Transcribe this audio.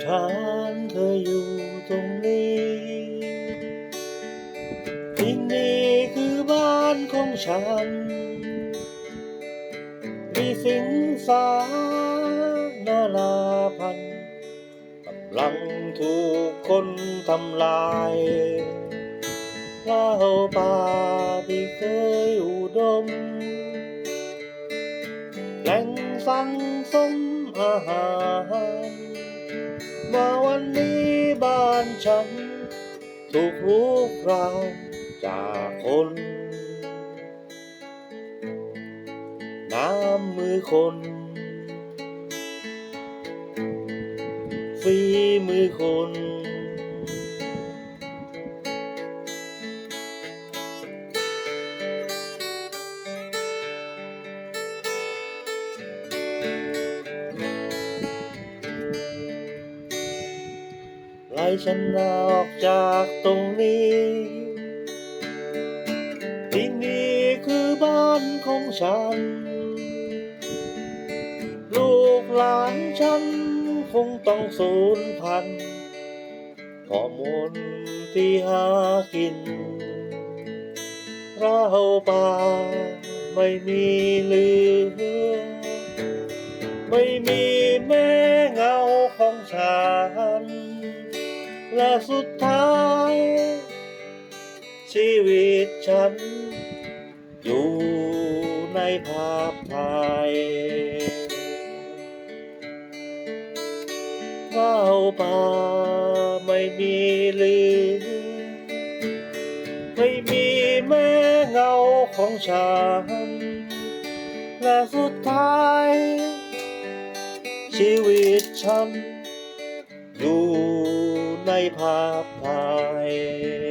ฐานเธออยู่ตรงนี้ที่นี่คือบ้านของฉัน มีสิงสานานาพันกำลังถูกคนทำลายเล่าป่าที่เคยอุดม แหล่งสังสมอาหาร วันนี้บ้านฉัน ถูกรุกรานจากคน น้ำมือคนฝีมือคน ฉันออกจากตรงนี้ ที่นี่คือบ้านของฉัน ลูกหลานฉันคงต้องสูญพันธุ์เพราะมนต์ที่หากิน เราป่าไม่มีเหลือ ไม่มีแม่เงาของฉัน และสุดท้าย ชีวิตฉัน อยู่ในภาพถ่ายเราป่าไม่มีเหลือ ไม่มีแม่เงาของฉัน และสุดท้าย ชีวิตฉันอยู่ ภาพถ่าย